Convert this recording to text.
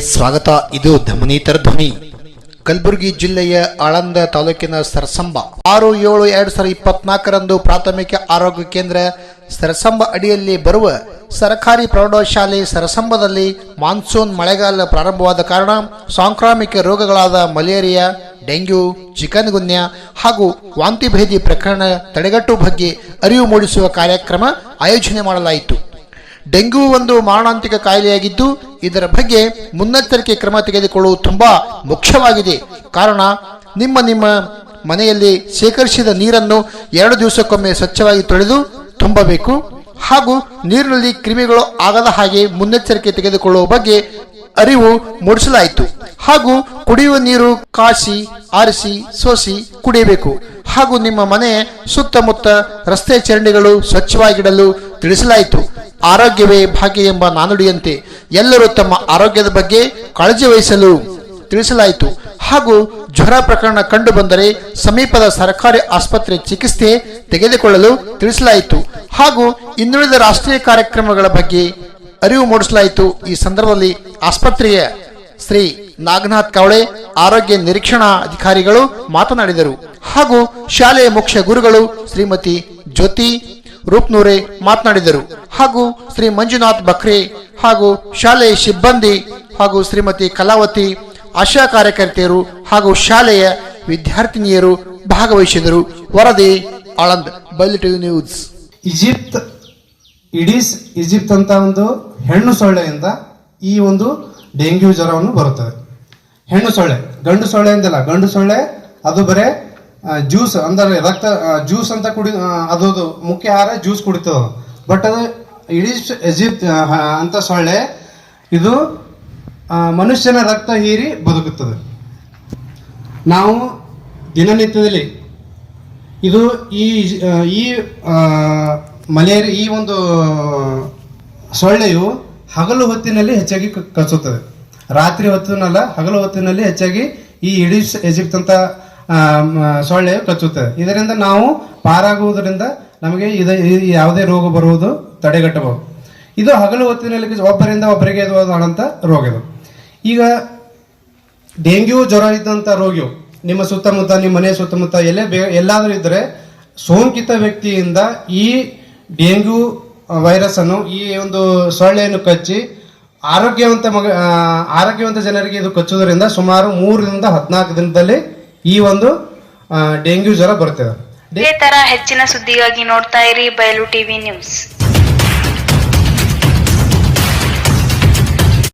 ಸ್ವಾಗತ. ಇದು ಧಮನೀತರ ಧ್ವನಿ. ಕಲಬುರಗಿ ಜಿಲ್ಲೆಯ ಆಳಂದ ತಾಲೂಕಿನ ಸರಸಂಬ. ಆರು ಏಳು ಎರಡು ಸಾವಿರದ ಇಪ್ಪತ್ನಾಲ್ಕರಂದು ಪ್ರಾಥಮಿಕ ಆರೋಗ್ಯ ಕೇಂದ್ರ ಸರಸಂಬ ಅಡಿಯಲ್ಲಿ ಬರುವ ಸರ್ಕಾರಿ ಪ್ರೌಢಶಾಲೆ ಸರಸಂಬದಲ್ಲಿ ಮಾನ್ಸೂನ್ ಮಳೆಗಾಲ ಪ್ರಾರಂಭವಾದ ಕಾರಣ ಸಾಂಕ್ರಾಮಿಕ ರೋಗಗಳಾದ ಮಲೇರಿಯಾ, ಡೆಂಗ್ಯೂ ಚಿಕನ್ ಗುನ್ಯ ಹಾಗೂ ವಾಂತಿಭೇದಿ ಪ್ರಕರಣ ತಡೆಗಟ್ಟುವ ಬಗ್ಗೆ ಅರಿವು ಮೂಡಿಸುವ ಕಾರ್ಯಕ್ರಮ ಆಯೋಜನೆ ಮಾಡಲಾಯಿತು. ಡೆಂಗ್ಯೂ ಒಂದು ಮಾರಣಾಂತಿಕ ಕಾಯಿಲೆಯಾಗಿದ್ದು, ಇದರ ಬಗ್ಗೆ ಮುನ್ನೆಚ್ಚರಿಕೆ ಕ್ರಮ ತೆಗೆದುಕೊಳ್ಳುವುದು ತುಂಬಾ ಮುಖ್ಯವಾಗಿದೆ. ಕಾರಣ, ನಿಮ್ಮ ನಿಮ್ಮ ಮನೆಯಲ್ಲಿ ಶೇಖರಿಸಿದ ನೀರನ್ನು ಎರಡು ದಿವಸಕ್ಕೊಮ್ಮೆ ಸ್ವಚ್ಛವಾಗಿ ತೊಳೆದು ತುಂಬಬೇಕು ಹಾಗೂ ನೀರಿನಲ್ಲಿ ಕ್ರಿಮಿಗಳು ಆಗದ ಹಾಗೆ ಮುನ್ನೆಚ್ಚರಿಕೆ ತೆಗೆದುಕೊಳ್ಳುವ ಬಗ್ಗೆ ಅರಿವು ಮೂಡಿಸಲಾಯಿತು. ಹಾಗೂ ಕುಡಿಯುವ ನೀರು ಕಾಸಿ, ಆರಿಸಿ, ಸೋಸಿ ಕುಡಿಯಬೇಕು. ಹಾಗೂ ನಿಮ್ಮ ಮನೆ ಸುತ್ತಮುತ್ತ ರಸ್ತೆ ಚರಂಡಿಗಳು ಸ್ವಚ್ಛವಾಗಿಡಲು ತಿಳಿಸಲಾಯಿತು. ಆರೋಗ್ಯವೇ ಭಾಗ್ಯ ಎಂಬ ನಾನುಡಿಯಂತೆ ಎಲ್ಲರೂ ತಮ್ಮ ಆರೋಗ್ಯದ ಬಗ್ಗೆ ಕಾಳಜಿ ವಹಿಸಲು ತಿಳಿಸಲಾಯಿತು. ಹಾಗೂ ಜ್ವರ ಪ್ರಕರಣ ಕಂಡು ಬಂದರೆ ಸಮೀಪದ ಸರ್ಕಾರಿ ಆಸ್ಪತ್ರೆ ಚಿಕಿತ್ಸೆ ತೆಗೆದುಕೊಳ್ಳಲು ತಿಳಿಸಲಾಯಿತು. ಹಾಗೂ ಇನ್ನುಳಿದ ರಾಷ್ಟ್ರೀಯ ಕಾರ್ಯಕ್ರಮಗಳ ಬಗ್ಗೆ ಅರಿವು ಮೂಡಿಸಲಾಯಿತು. ಈ ಸಂದರ್ಭದಲ್ಲಿ ಆಸ್ಪತ್ರೆಯ ಶ್ರೀ ನಾಗನಾಥ್ ಕವಳೆ, ಆರೋಗ್ಯ ನಿರೀಕ್ಷಣಾ ಅಧಿಕಾರಿಗಳು ಮಾತನಾಡಿದರು. ಹಾಗೂ ಶಾಲೆಯ ಮುಖ್ಯ ಗುರುಗಳು ಶ್ರೀಮತಿ ಜ್ಯೋತಿ ರೂಪ್ನೂರೆ ಮಾತನಾಡಿದರು. ಹಾಗೂ ಶ್ರೀ ಮಂಜುನಾಥ್ ಬಕ್ರೆ ಹಾಗೂ ಶಾಲೆಯ ಸಿಬ್ಬಂದಿ ಹಾಗೂ ಶ್ರೀಮತಿ ಕಲಾವತಿ, ಆಶಾ ಕಾರ್ಯಕರ್ತೆಯರು ಹಾಗೂ ಶಾಲೆಯ ವಿದ್ಯಾರ್ಥಿನಿಯರು ಭಾಗವಹಿಸಿದರು. ವರದಿ ಆಳಂದ್ ಬೈಲಿಟಿವ್ ನ್ಯೂಸ್. ಈಜಿಪ್ಟ್ ಇಡೀಸ್ ಈಜಿಪ್ಟ್ ಅಂತ ಒಂದು ಹೆಣ್ಣು ಸೊಳ್ಳೆಯಿಂದ ಈ ಒಂದು ಡೆಂಗ್ಯೂ ಜ್ವರವನ್ನು ಬರುತ್ತದೆ. ಹೆಣ್ಣು ಸೊಳ್ಳೆ, ಗಂಡು ಸೊಳ್ಳೆ ಅಂದಿಲ್ಲ ಗಂಡು ಸೊಳ್ಳೆ, ಅದು ಬರೇ ಜ್ಯೂಸ್ ಅಂದರೆ ರಕ್ತ ಜ್ಯೂಸ್ ಅಂತ ಕುಡಿ ಅದು ಮುಖ್ಯ ಆಹಾರ ಜ್ಯೂಸ್ ಕುಡಿತದ ಬಟ್ ಅದು ಇಡೀ ಈಜಿಪ್ಟ್ ಅಂತ ಸೊಳ್ಳೆ, ಇದು ಮನುಷ್ಯನ ರಕ್ತ ಹೀರಿ ಬದುಕುತ್ತದೆ. ನಾವು ದಿನನಿತ್ಯದಲ್ಲಿ ಇದು ಈ ಈ ಮಲೇರಿಯಾ ಈ ಒಂದು ಸೊಳ್ಳೆಯು ಹಗಲು ಹೊತ್ತಿನಲ್ಲಿ ಹೆಚ್ಚಾಗಿ ಕಚ್ಚುತ್ತದೆ ರಾತ್ರಿ ಹೊತ್ತಿನಲ್ಲ, ಹಗಲು ಹೊತ್ತಿನಲ್ಲಿ ಹೆಚ್ಚಾಗಿ ಈ ಇಡೀ ಎಜಿಪ್ಟ್ ಸೊಳ್ಳೆ ಕಚ್ಚುತ್ತದೆ ಇದರಿಂದ ನಾವು ಪಾರಾಗುವುದರಿಂದ ನಮಗೆ ಇದು ಯಾವುದೇ ರೋಗ ಬರುವುದು ತಡೆಗಟ್ಟಬಹುದು. ಇದು ಹಗಲು ಹೊತ್ತಿನಲ್ಲಿ ಒಬ್ಬರಿಂದ ಒಬ್ಬರಿಗೆ ಇದು ರೋಗ ಇದು ಈಗ ಡೆಂಗ್ಯೂ ಜ್ವರ ಇದ್ದಂಥ ರೋಗಿಯು, ನಿಮ್ಮ ಸುತ್ತಮುತ್ತ, ನಿಮ್ಮ ಮನೆ ಸುತ್ತಮುತ್ತ ಎಲ್ಲೇ ಬೇ, ಎಲ್ಲಾದರೂ ಇದ್ದರೆ ಸೋಂಕಿತ ವ್ಯಕ್ತಿಯಿಂದ ಈ ಡೆಂಗ್ಯೂ ವೈರಸ್ ಅನ್ನು ಈ ಒಂದು ಸೊಳ್ಳೆಯನ್ನು ಕಚ್ಚಿ ಆರೋಗ್ಯವಂತ ಮಗ ಆರೋಗ್ಯವಂತ ಜನರಿಗೆ ಇದು ಕಚ್ಚುವುದರಿಂದ ಸುಮಾರು ಮೂರರಿಂದ ಹದಿನಾಲ್ಕು ದಿನದಲ್ಲಿ ಈ ಒಂದು ಡೆಂಗ್ಯೂ ಜ್ವರ ಬರ್ತದೆ ಇದೇ ತರ ಹೆಚ್ಚಿನ ಸುದ್ದಿಗಾಗಿ ನೋಡ್ತಾ ಇರಿ ಬಯಲು ಟಿವಿ ನ್ಯೂಸ್.